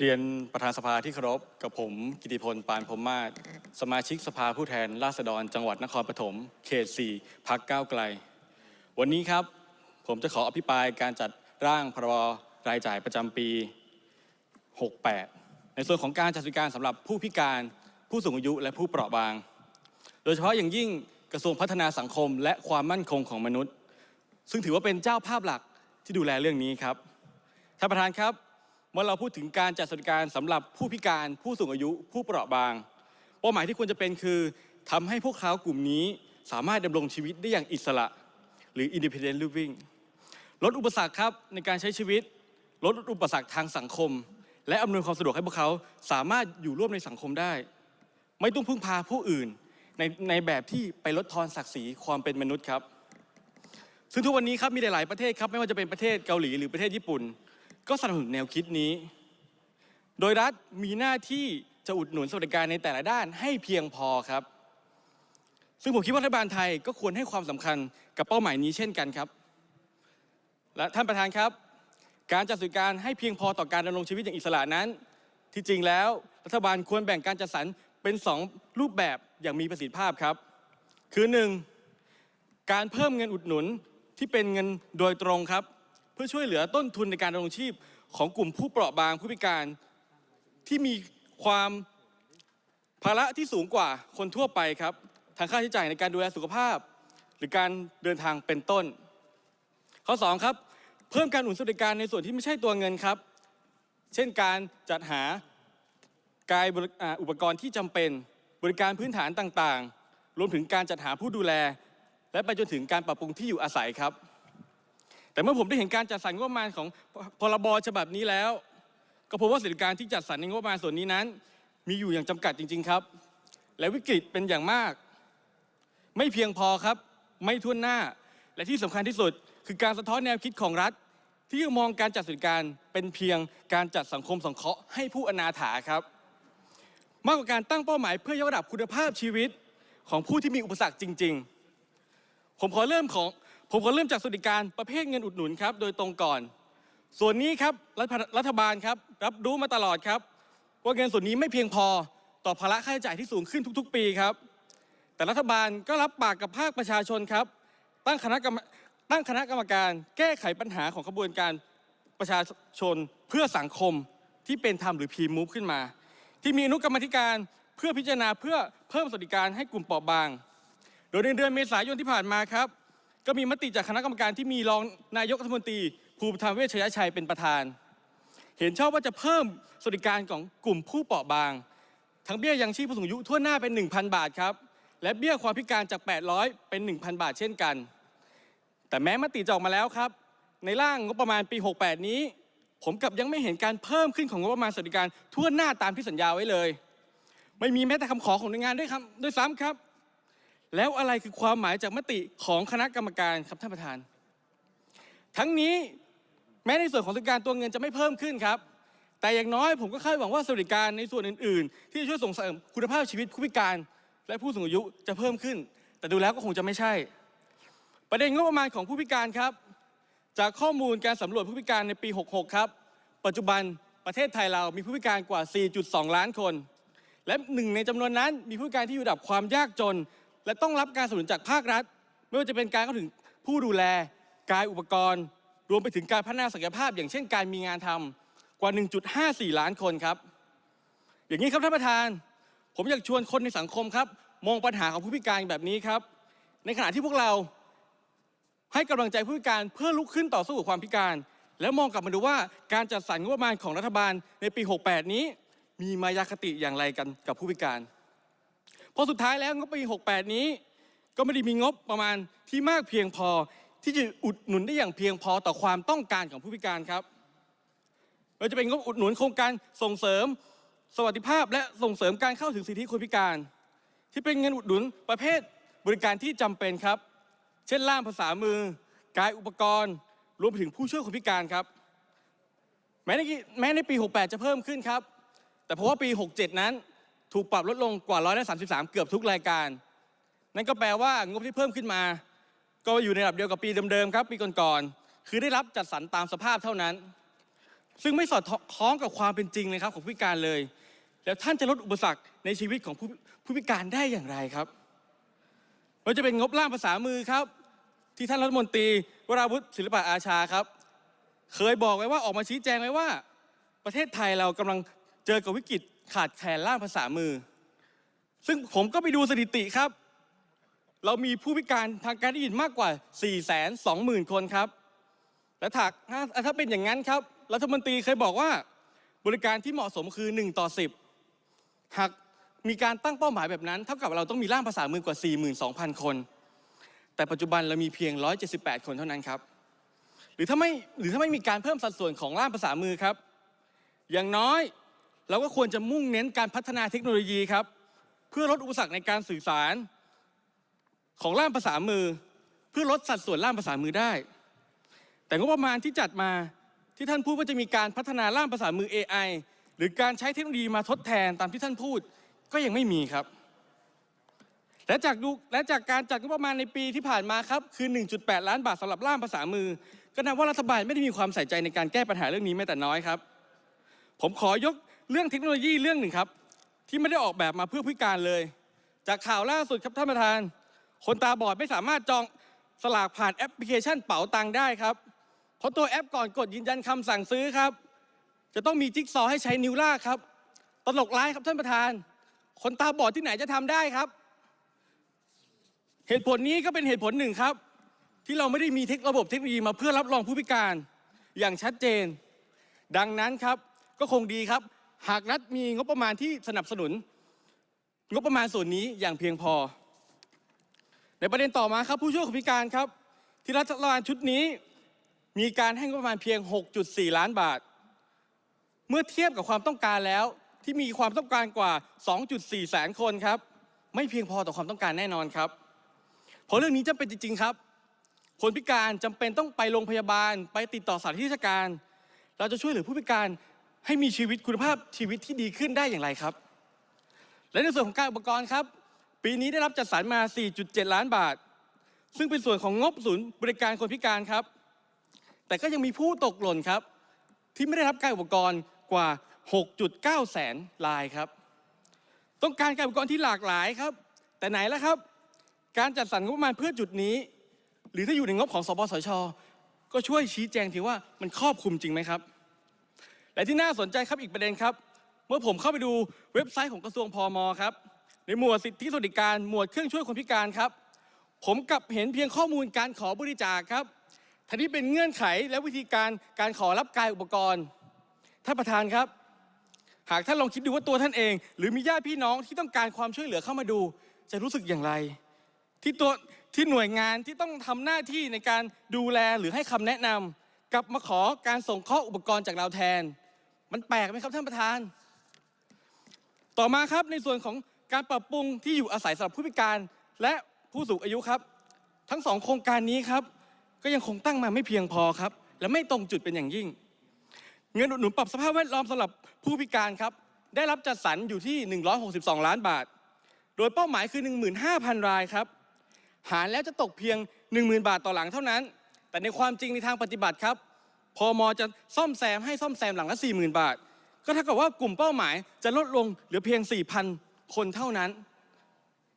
เรียนประธานสภาที่เคารพกับผม กิติพล ปานพรมมาศสมาชิกสภาผู้แทนราษฎร จังหวัดนครปฐมเขต 4 พักก้าวไกล วันนี้ครับผมจะขออภิปรายการจัดร่างพรบรายจ่ายประจำปี 68 ในส่วนของการจัดสวัสดิการสำหรับผู้พิการ ผู้สูงอายุและผู้เปราะบาง โดยเฉพาะอย่างยิ่งกระทรวงพัฒนาสังคม และความมั่นคงของมนุษย์ ซึ่งถือว่าเป็นเจ้าภาพหลักที่ดูแลเรื่องนี้ครับท่านประธานครับ มื่อเราพูดถึงการจัดสวัสดิการสำหรับผู้พิการผู้สูงอายุผู้เปราะบาง เป้าหมายที่ควรจะเป็นคือทำให้พวกเขากลุ่มนี้สามารถดำรงชีวิตได้อย่างอิสระ หรือ independent living ลดอุปสรรคครับในการใช้ชีวิต ลดอุปสรรคทางสังคม และอำนวยความสะดวกให้พวกเขาสามารถอยู่ร่วมในสังคมได้ ไม่ต้องพึ่งพาผู้อื่นในในแบบที่ไปลดทอนศักดิ์ศรีความเป็นมนุษย์ครับ ซึ่งทุกวันนี้ครับมีหลาย ๆ ประเทศครับไม่ว่าจะเป็นประเทศเกาหลีหรือประเทศญี่ปุ่น ก็สนับสนุนแนวคิดนี้ โดยรัฐมีหน้าที่จะอุดหนุนสวัสดิการในแต่ละด้านให้เพียงพอครับ ซึ่งผมคิดว่ารัฐบาลไทยก็ควรให้ความสำคัญกับเป้าหมายนี้เช่นกันครับ และท่านประธานครับ การจัดสวัสดิการให้เพียงพอต่อการดำรงชีวิตอย่างอิสระนั้น ที่จริงแล้วรัฐบาลควรแบ่งการจัดสรรเป็นสองรูปแบบอย่างมีประสิทธิภาพครับ คือหนึ่งการเพิ่มเงินอุดหนุนที่เป็นเงินโดยตรงครับ เพื่อช่วยเหลือต้นทุนในการดำรงชีพของกลุ่มผู้เปราะบางผู้พิการที่มีความภาระที่สูงกว่าคนทั่วไปครับทางค่าใช้จ่ายในการดูแลสุขภาพ หรือการเดินทางเป็นต้น ข้อ 2 ครับ เพิ่มการอุดหนุนสวัสดิการในส่วนที่ไม่ใช่ตัวเงินครับ เช่นการจัดหากายอ่าอุปกรณ์ที่จำเป็นบริการพื้นฐานต่างๆ รวมถึงการจัดหาผู้ดูแล และไปจนถึงการปรับปรุงที่อยู่อาศัยครับ แต่เมื่อผมได้เห็นการจัดสรรงบประมาณของพรบฉบับนี้แล้ว ก็พบว่าสวัสดิการที่จัดสรรในงบประมาณส่วนนี้นั้น มีอยู่อย่างจำกัดจริง ๆครับ และวิกฤตเป็นอย่างมาก ไม่เพียงพอครับ ไม่ทุ่วนหน้า และที่สำคัญที่สุด คือการสะท้อนแนวคิดของรัฐ ที่ยังมองการจัดสวัสดิการเป็นเพียงการจัดสังคมสงเคราะห์ให้ผู้อนาถาครับ มากกว่าการตั้งเป้าหมายเพื่อยกระดับคุณภาพชีวิตของผู้ที่มีอุปสรรคจริง ๆ ผมขอเริ่มของ ผมขอเริ่มจากสวัสดิการประเภทเงินอุดหนุนครับโดยตรงก่อน ส่วนนี้ครับรัฐรัฐบาลครับรับรู้มาตลอดครับ ว่าเงินส่วนนี้ไม่เพียงพอต่อภาระค่าใช้จ่ายที่สูงขึ้นทุก ๆ ปีครับ แต่รัฐบาลก็รับปากกับภาคประชาชนครับ ตั้งคณะกรรมตั้งคณะกรรมการแก้ไขปัญหาของกระบวนการประชาชนเพื่อสังคมที่เป็นธรรมหรือพีมูฟขึ้นมา ที่มีอนุกรรมธิการเพื่อพิจารณาเพื่อเพิ่มสวัสดิการให้กลุ่มเปราะบาง โดยในเดือนเมษายนที่ผ่านมาครับ ก็มีมติจากคณะกรรมการที่มีรองนายกรัฐมนตรีภูมิธรรมเวชยชัยเป็นประธาน เห็นชอบว่าจะเพิ่มสวัสดิการของกลุ่มผู้เปราะบาง ทั้งเบี้ยยังชีพผู้สูงอายุทั่วหน้าเป็น 1,000 บาทครับ และเบี้ยความพิการจาก 800 เป็น 1,000 บาทเช่นกัน แต่แม้มติจะออกมาแล้วครับ ในร่างงบประมาณปี 68 นี้ ผมกลับยังไม่เห็นการเพิ่มขึ้นของงบประมาณสวัสดิการทั่วหน้าตามที่สัญญาไว้เลย ไม่มีแม้แต่คำขอของหน่วยงานด้วยครับด้วยซ้ำครับ แล้วอะไรคือความหมายจากมติของคณะกรรมการครับท่านประธาน ทั้งนี้แม้ในส่วนของสวัสดิการตัวเงินจะไม่เพิ่มขึ้นครับ แต่อย่างน้อยผมก็คาดหวังว่าสวัสดิการในส่วนอื่น ๆ ที่จะช่วยส่งเสริมคุณภาพชีวิตผู้พิการ และผู้สูงอายุจะเพิ่มขึ้น แต่ดูแล้วก็คงจะไม่ใช่ ประเด็นงบประมาณของผู้พิการครับ จากข้อมูลการสำรวจผู้พิการในปี 66 ครับ ปัจจุบันประเทศไทยเรามีผู้พิการกว่า 4.2 ล้านคน และหนึ่งในจำนวนนั้นมีผู้พิการที่อยู่ระดับความยากจน และต้องรับการสนับสนุนจากภาครัฐ ไม่ว่าจะเป็นการเข้าถึงผู้ดูแล กายอุปกรณ์ รวมไปถึงการพัฒนาศักยภาพ อย่างเช่นการมีงานทำกว่า 1.54 ล้านคนครับ อย่างนี้ครับท่านประธาน ผมอยากชวนคนในสังคมครับ มองปัญหาของผู้พิการแบบนี้ครับ ในขณะที่พวกเราให้กำลังใจผู้พิการเพื่อลุกขึ้นต่อสู้กับความพิการ แล้วมองกลับมาดูว่าการจัดสรรงบประมาณของรัฐบาลในปี 68 นี้ มีมายาคติอย่างไรกันกับผู้พิการ เพราะสุดท้ายแล้วงบปี 68 นี้ ก็ไม่ได้มีงบประมาณที่มากเพียงพอที่จะอุดหนุนได้อย่างเพียงพอต่อความต้องการของผู้พิการครับไม่ว่าจะเป็นงบอุดหนุนโครงการส่งเสริมสวัสดิภาพ และส่งเสริมการเข้าถึงสิทธิคนพิการ ที่เป็นเงินอุดหนุนประเภทบริการที่จำเป็นครับ เช่นล่ามภาษามือกายอุปกรณ์ รวมไปถึงผู้ช่วยคนพิการครับ แม้ในแม้ในปี 68 จะเพิ่มขึ้นครับ แต่เพราะว่าปี 67 นั้น ถูกปรับลดลงกว่าร้อยละ33เกือบทุกรายการ นั่นก็แปลว่างบที่เพิ่มขึ้นมา ก็อยู่ในระดับเดียวกับปีเดิมๆครับปีก่อนๆคือได้รับจัดสรรตามสภาพเท่านั้น ซึ่งไม่สอดคล้องกับความเป็นจริงเลยครับของผู้พิการเลย แล้วท่านจะลดอุปสรรคในชีวิตของผู้ผู้พิการได้อย่างไรครับมันจะเป็นงบล่ามภาษามือครับ ที่ท่านรัฐมนตรี วราวุฒิศิลปะอาชาครับ เคยบอกไว้ว่าออกมาชี้แจงไว้ว่า ประเทศไทยเรากำลังเจอกับวิกฤต ขาดแคลนล่ามภาษามือ ซึ่งผมก็ไปดูสถิติครับ เรามีผู้พิการทางการได้ยินมากกว่า 4 2 0 0 0 0 คนครับ และถ้าถ้าเป็นอย่างนั้นครับ รัฐมนตรีเคยบอกว่าบริการที่เหมาะสมคือ 1 ต่อ 10 หากมีการตั้งเป้าหมายแบบนั้น เท่ากับเราต้องมีล่ามภาษามือกว่า 42,000 คน แต่ปัจจุบันเรามีเพียง 178 คนเท่านั้นครับ หรือถ้าไม่หรือถ้าไม่มีการเพิ่มสัดส่วนของล่ามภาษามือครับ อย่างน้อย เราก็ควรจะมุ่งเน้นการพัฒนาเทคโนโลยีครับ เพื่อลดอุปสรรคในการสื่อสาร ของล่ามภาษามือ เพื่อลดสัดส่วนล่ามภาษามือได้ แต่งบประมาณที่จัดมาที่ท่านพูดว่าจะมีการพัฒนาล่ามภาษามือ AI หรือการใช้เทคโนโลยีมาทดแทนตามที่ท่านพูดก็ยังไม่มีครับ และจากดูและจากการจัดงบประมาณในปีที่ผ่านมาครับคือ 1.8 ล้านบาทสำหรับล่ามภาษามือ ก็นับว่ารัฐบาลไม่ได้มีความใส่ใจในการแก้ปัญหาเรื่องนี้แม้แต่น้อยครับ ผมขอยก เรื่องเทคโนโลยีเรื่องหนึ่งครับ ที่ไม่ได้ออกแบบมาเพื่อผู้พิการเลย จากข่าวล่าสุดครับท่านประธาน คนตาบอดไม่สามารถจองสลากผ่านแอปพลิเคชันเป๋าตังได้ครับ เพราะตัวแอปก่อนกดยืนยันคำสั่งซื้อครับ จะต้องมีจิ๊กซอให้ใช้นิ้วลากครับ ตลกร้ายครับท่านประธาน คนตาบอดที่ไหนจะทำได้ครับ เหตุผลนี้ก็เป็นเหตุผลหนึ่งครับ ที่เราไม่ได้มีเทคระบบเทคโนโลยีมาเพื่อรับรองผู้พิการอย่างชัดเจน ดังนั้นครับก็คงดีครับ หากรัฐมีงบประมาณที่สนับสนุน งบประมาณส่วนนี้อย่างเพียงพอ ในประเด็นต่อมาครับผู้ช่วยคนพิการครับ ที่รัฐบาลชุดนี้มีการให้งบประมาณเพียง 6.4 ล้านบาท เมื่อเทียบกับความต้องการแล้วที่มีความต้องการกว่า 2.4 แสนคนครับ ไม่เพียงพอต่อความต้องการแน่นอนครับ เพราะเรื่องนี้จำเป็นจริง ๆครับ คนพิการจำเป็นต้องไปโรงพยาบาลไปติดต่อสถานที่ราชการ เราจะช่วยเหลือผู้พิการ ให้มีชีวิตคุณภาพชีวิตที่ดีขึ้นได้อย่างไรครับ และในส่วนของการอุปกรณ์ครับ ปีนี้ได้รับจัดสรรมา 4.7 ล้านบาท ซึ่งเป็นส่วนของงบศูนย์บริการคนพิการครับ แต่ก็ยังมีผู้ตกหล่นครับ ที่ไม่ได้รับการอุปกรณ์กว่า 6.9 แสนรายครับ ต้องการการอุปกรณ์ที่หลากหลายครับ แต่ไหนแล้วครับ การจัดสรรงบประมาณเพื่อจุดนี้ หรือถ้าอยู่ในงบของสปสช ก็ช่วยชี้แจงทีว่ามันครอบคลุมจริงไหมครับ และที่น่าสนใจครับอีกประเด็นครับ เมื่อผมเข้าไปดูเว็บไซต์ของกระทรวงพมครับ ในหมวดสิทธิสวัสดิการหมวดเครื่องช่วยคนพิการครับ ผมกลับเห็นเพียงข้อมูลการขอบริจาคครับทันที่เป็นเงื่อนไขและวิธีการการขอรับกายอุปกรณ์ท่านประธานครับ หากท่านลองคิดดูว่าตัวท่านเอง หรือมีญาติพี่น้องที่ต้องการความช่วยเหลือเข้ามาดู จะรู้สึกอย่างไร ที่ตัวที่หน่วยงานที่ต้องทำหน้าที่ในการดูแลหรือให้คำแนะนำกลับมาขอการส่งข้ออุปกรณ์จากเราแทน มันแปลกไหมครับท่านประธาน ต่อมาครับในส่วนของการปรับปรุงที่อยู่อาศัยสำหรับผู้พิการและผู้สูงอายุครับ ทั้งสองโครงการนี้ครับ ก็ยังคงตั้งมาไม่เพียงพอครับ และไม่ตรงจุดเป็นอย่างยิ่ง เงินอุดหนุนปรับสภาพแวดล้อมสำหรับผู้พิการครับ ได้รับจัดสรรอยู่ที่ 162 ล้านบาท โดยเป้าหมายคือ 15,000 รายครับ หารแล้วจะตกเพียง 10,000 บาทต่อหลังเท่านั้น แต่ในความจริงในทางปฏิบัติครับ พอมอจะซ่อมแซมให้ซ่อมแซมหลังละ40,000 บาท ก็เท่ากับว่ากลุ่มเป้าหมายจะลดลงเหลือเพียง 4,000 คนเท่านั้น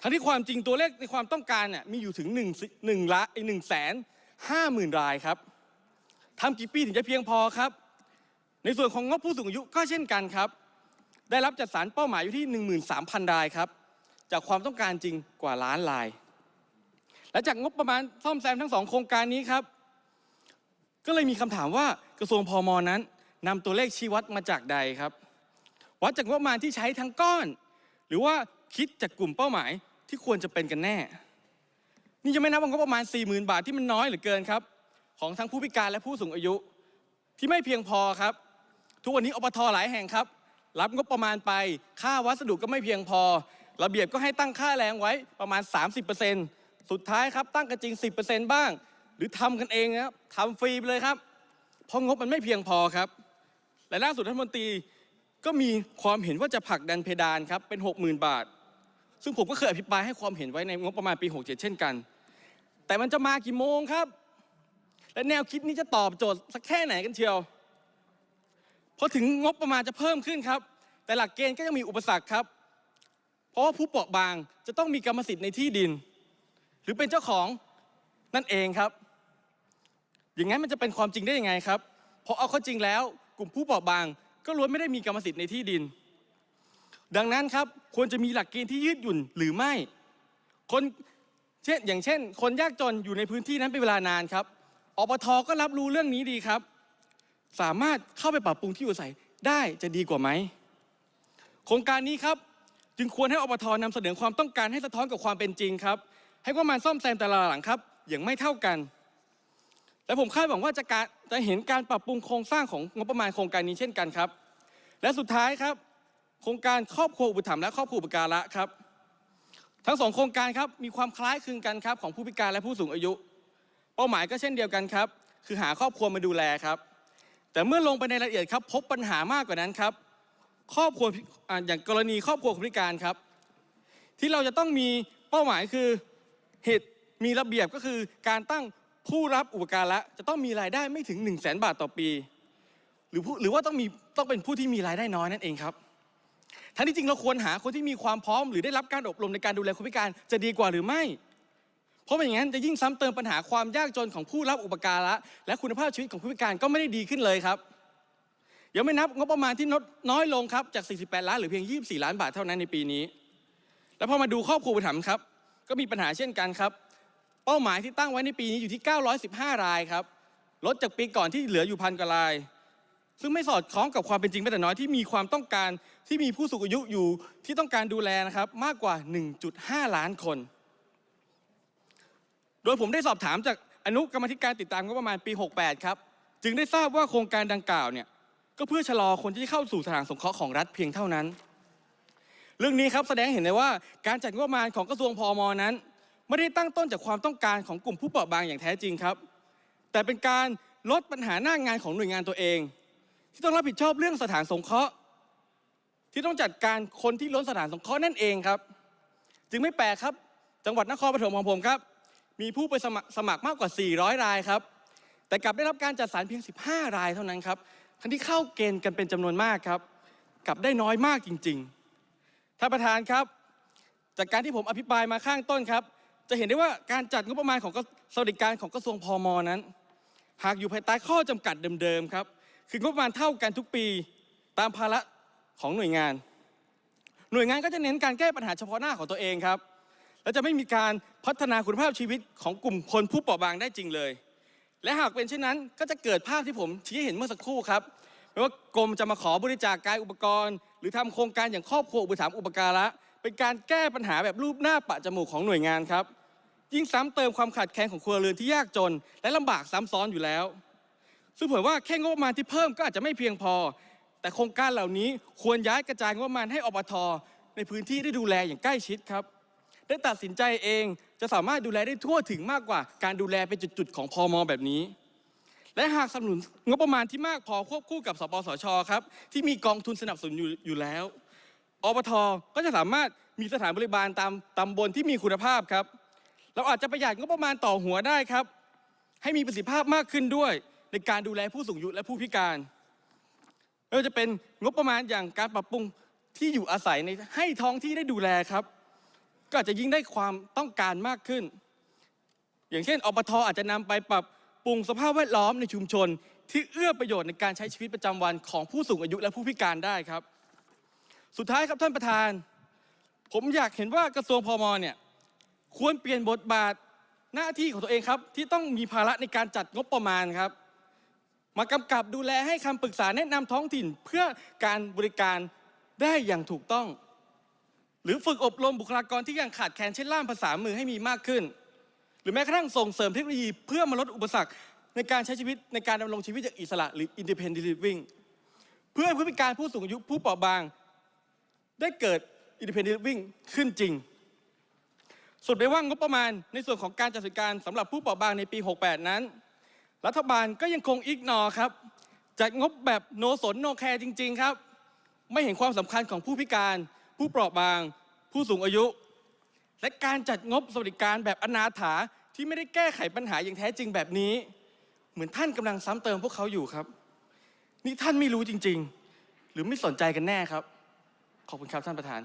ทั้งที่ความจริงตัวเลขในความต้องการเนี่ยมีอยู่ถึง1 1ละ1แสน50,000รายครับทำกี่ปีถึงจะเพียงพอครับ ในส่วนของงบผู้สูงอายุก็เช่นกันครับ ได้รับจัดสรรเป้าหมายอยู่ที่ 13,000 รายครับ จากความต้องการจริงกว่าล้านราย และจากงบประมาณซ่อมแซมทั้งสองโครงการนี้ครับ ก็เลยมีคำถามว่ากระทรวงพอมนั้นนำตัวเลขชี้วัดมาจากใดครับ วัดจากงบประมาณที่ใช้ทั้งก้อน หรือว่าคิดจากกลุ่มเป้าหมายที่ควรจะเป็นกันแน่ นี่ยังไม่นับว่างบประมาณ 40,000 บาทที่มันน้อยเหลือเกินครับ ของทั้งผู้พิการและผู้สูงอายุ ที่ไม่เพียงพอครับ ทุกวันนี้อปทหลายแห่งครับ รับงบประมาณไปค่าวัสดุก็ไม่เพียงพอ ระเบียบก็ให้ตั้งค่าแรงไว้ประมาณ 30%สุดท้ายครับตั้งกันจริง 10%บ้าง หรือทำกันเองครับทำฟรีไปเลยครับ เพราะงบมันไม่เพียงพอครับ และล่าสุดรัฐมนตรีก็มีความเห็นว่าจะผลักดันเพดานครับเป็น 60,000 บาท ซึ่งผมก็เคยอภิปรายให้ความเห็นไว้ในงบประมาณปี 67 เช่นกัน แต่มันจะมากี่โมงครับ และแนวคิดนี้จะตอบโจทย์สักแค่ไหนกันเชียวพอถึงงบประมาณจะเพิ่มขึ้นครับ แต่หลักเกณฑ์ก็ยังมีอุปสรรคครับ เพราะว่าผู้เปราะบางจะต้องมีกรรมสิทธิ์ในที่ดิน หรือเป็นเจ้าของนั่นเองครับ อย่างนั้นมันจะเป็นความจริงได้ยังไงครับ เพราะเอาเข้าจริงแล้ว กลุ่มผู้เปราะบาง ก็ล้วนไม่ได้มีกรรมสิทธิ์ในที่ดิน ดังนั้นครับควรจะมีหลักเกณฑ์ที่ยืดหยุ่นหรือไม่คนเช่นอย่างเช่น คนยากจนอยู่ในพื้นที่นั้นเป็นเวลานานครับอปทก็รับรู้เรื่องนี้ดีครับ สามารถเข้าไปปรับปรุงที่อยู่อาศัยได้จะดีกว่าไหมโครงการนี้ครับจึงควรให้อปทนำเสนอความต้องการให้สะท้อนกับความเป็นจริงครับ ให้ว่ามันซ่อมแซมแต่ละหลังครับ อย่างไม่เท่ากัน และผมคาดหวังว่าจะการจะเห็นการปรับปรุงโครงสร้างของงบประมาณโครงการนี้เช่นกันครับ และสุดท้ายครับ โครงการครอบครัวอุปถัมภ์และครอบครัวอุปการะครับ ทั้งสองโครงการครับมีความคล้ายคลึงกันครับของผู้พิการและผู้สูงอายุ เป้าหมายก็เช่นเดียวกันครับ คือหาครอบครัวมาดูแลครับ แต่เมื่อลงไปในรายละเอียดครับ พบปัญหามากกว่านั้นครับ ครอบครัวออย่างกรณีครอบครัวคนพิการครับ ที่เราจะต้องมีเป้าหมายคือเหตุมีระเบียบก็คือการตั้ง ผู้รับอุปการะจะต้องมีรายได้ไม่ถึง 1 0 0 0 0แบาทต่อปี หรือผู้หรือว่าต้องมีต้องเป็นผู้ที่มีรายได้น้อยนั่นเองครับทั้งที่จริงเราควรหาคนที่มีความพร้อมหรือได้รับการอบรมในการดูแลคนพิการจะดีกว่าหรือไม่ เพราะไม่อย่างนั้นจะยิ่งซ้ำเติมปัญหาความยากจนของผู้รับอุปการะและคุณภาพชีวิตของผู้พิการก็ไม่ได้ดีขึ้นเลยครับยังไม่นับงบประมาณที่ลดน้อยลงครับจาก 48 ล้านหรือเพียง 24 ล้านบาทเท่านั้นในปีนี้ แล้วพอมาดูครอบครัวอุปถัมครับ ก็มีปัญหาเช่นกันครับ เป้าหมายที่ตั้งไว้ในปีนี้อยู่ที่ 915 รายครับ ลดจากปีก่อนที่เหลืออยู่พันกว่าราย ซึ่งไม่สอดคล้องกับความเป็นจริงแม้แต่น้อยที่มีความต้องการที่มีผู้สูงอายุอยู่ที่ต้องการดูแลนะครับมากกว่า 1.5 ล้านคน โดยผมได้สอบถามจากอนุกรรมธิการติดตามงบประมาณปี 68 ครับ จึงได้ทราบว่าโครงการดังกล่าวเนี่ยก็เพื่อชะลอคนที่เข้าสู่สถานสงเคราะห์ของรัฐเพียงเท่านั้น เรื่องนี้ครับแสดงเห็นเลยว่าการจัดงบประมาณของกระทรวงพอมนั้น ไม่ได้ตั้งต้นจากความต้องการของกลุ่มผู้เปราะบางอย่างแท้จริงครับ แต่เป็นการลดปัญหาหน้างานของหน่วยงานตัวเอง ที่ต้องรับผิดชอบเรื่องสถานสงเคราะห์ ที่ต้องจัดการคนที่ล้นสถานสงเคราะห์นั่นเองครับ จึงไม่แปลกครับ จังหวัดนครปฐมของผมครับ มีผู้ไปสมัครสมัครมากกว่า 400 รายครับ แต่กลับได้รับการจัดสรรเพียง 15 รายเท่านั้นครับทั้งที่เข้าเกณฑ์กันเป็นจำนวนมากครับ กลับได้น้อยมากจริง ๆท่านประธานครับ จากการที่ผมอภิปรายมาข้างต้นครับ จะเห็นได้ว่าการจัดงบประมาณของสวัสดิการของกระทรวงพอมนั้น หากอยู่ภายใต้ข้อจำกัดเดิมๆครับ คืองบประมาณเท่ากันทุกปีตามภาระของหน่วยงาน หน่วยงานก็จะเน้นการแก้ปัญหาเฉพาะหน้าของตัวเองครับ และจะไม่มีการพัฒนาคุณภาพชีวิตของกลุ่มคนผู้เปราะบางได้จริงเลย และหากเป็นเช่นนั้นก็จะเกิดภาพที่ผมชี้ให้เห็นเมื่อสักครู่ครับไม่ว่ากรมจะมาขอบริจาคกายอุปกรณ์ หรือทำโครงการอย่างครอบครัวอุปถัมภ์อุปการะเป็นการแก้ปัญหาแบบรูปหน้าปะจมูกของหน่วยงานครับ ยิ่งซ้ำเติมความขาดแคลนของครัวเรือนที่ยากจน และลำบากซ้ำซ้อนอยู่แล้ว ซึ่งเผยว่าแค่งบประมาณที่เพิ่มก็อาจจะไม่เพียงพอ แต่โครงการเหล่านี้ควรย้ายกระจายงบประมาณให้อบทในพื้นที่ได้ดูแลอย่างใกล้ชิดครับได้ตัดสินใจเองจะสามารถดูแลได้ทั่วถึงมากกว่า การดูแลเป็นจุดๆของพอมแบบนี้ และหากสนับสนุนงบประมาณที่มากพอควบคู่กับสปสชครับที่มีกองทุนสนับสนุนอยู่อยู่แล้วอบทก็จะสามารถมีสถานบริบาลตามตำบลที่มีคุณภาพครับ เราอาจจะประหยัดงบประมาณต่อหัวได้ครับ ให้มีประสิทธิภาพมากขึ้นด้วย ในการดูแลผู้สูงอายุและผู้พิการไม่ว่าจะเป็นงบประมาณอย่างการปรับปรุงที่อยู่อาศัยในให้ท้องที่ได้ดูแลครับ ก็อาจจะยิ่งได้ความต้องการมากขึ้น อย่างเช่นอบทอาจจะนำไปปรับปรุงสภาพแวดล้อมในชุมชน ที่เอื้อประโยชน์ในการใช้ชีวิตประจำวันของผู้สูงอายุและผู้พิการได้ครับ สุดท้ายครับท่านประธาน ผมอยากเห็นว่ากระทรวงพมเนี่ย ควรเปลี่ยนบทบาทหน้าที่ของตัวเองครับ ที่ต้องมีภาระในการจัดงบประมาณครับ มากำกับดูแลให้คำปรึกษาแนะนำท้องถิ่นเพื่อการบริการได้อย่างถูกต้อง หรือฝึกอบรมบุคลากรที่ยังขาดแคลนเช่นล่ามภาษามือให้มีมากขึ้น หรือแม้กระทั่งส่งเสริมเทคโนโลยีเพื่อมาลดอุปสรรคในการใช้ชีวิตในการดำรงชีวิตอย่างอิสระหรือ independent living เพื่อให้ผู้พิการผู้สูงอายุผู้เปราะบาง ได้เกิด independent living ขึ้นจริง สุดไปว่างบประมาณในส่วนของการจัดสวัสดิการสำหรับผู้เปราะบางในปี 68 นั้น รัฐบาลก็ยังคงอิกนอครับจัดงบแบบโนสนโนแคร์จริง ๆ ครับ ไม่เห็นความสำคัญของผู้พิการ ผู้เปราะบาง ผู้สูงอายุ และการจัดงบสวัสดิการแบบอนาถาที่ไม่ได้แก้ไขปัญหาอย่างแท้จริงแบบนี้ เหมือนท่านกำลังซ้ำเติมพวกเขาอยู่ครับ นี่ท่านไม่รู้จริง ๆ หรือไม่สนใจกันแน่ครับ ขอบคุณครับท่านประธาน